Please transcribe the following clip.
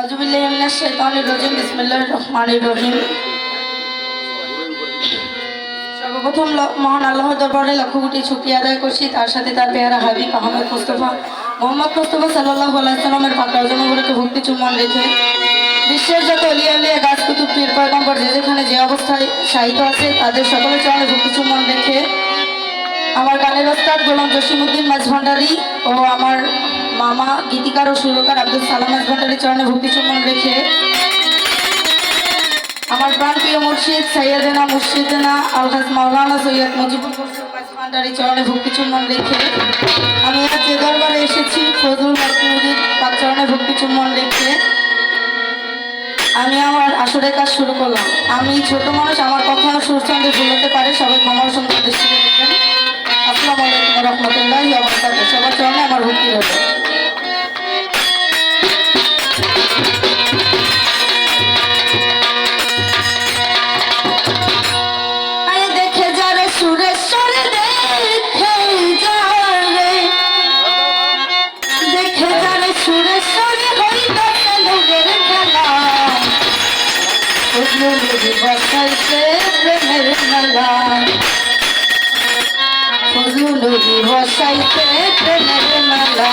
আজুবিল্লাহ মিনাশ শাইতানির সর্বপ্রথম মহান আল্লাহর দরবারে লক্ষ কোটি শুকরিয়া আদায় করছি। তার সাথে তার পেয়ারা হাবিব আহমেদ মুস্তফা, মোহাম্মদ মুস্তফা সাল্লাহ আলাইসালামের পাক রজমগুলোকে ভক্তি চুম্বন রেখে বিশ্বের যত অলিয়া আলিয়া গাছ কুতুব, পীর, পয়গম্বর যে যেখানে যে অবস্থায় সাহিত্য আছে, তাদের সকলের চরণে ভক্তি চুম্বন রেখে আমার গানের ওস্তাদ গোলাম জসিমুদ্দিন মাঝভান্ডারি ও আমার মামা গীতিকার ও সুরকার আব্দুল সালাম মাঝভান্ডারি চরণে ভক্তি চুম্বন রেখে আমার প্রাণপ্রিয় মুর্শিদ সৈয়দেনা মুর্শিদেনা আলহাজ মাওলানা সৈয়দ মুজিবুল মাঝভান্ডারি চরণে ভক্তি চুম্বন রেখে আমি আজ যে দরবারে এসেছি, ফজলুল মকমুদ্দিন পাক চরণে ভক্তি চুম্বন রেখে আমি আমার আসরের কাজ শুরু করলাম। আমি ছোট মানুষ, আমার কথা সুরচন্দ্রে ভুল হতে পারে, সবাই ক্ষমার সঙ্গে বসাইছে প্রেমের মেলা।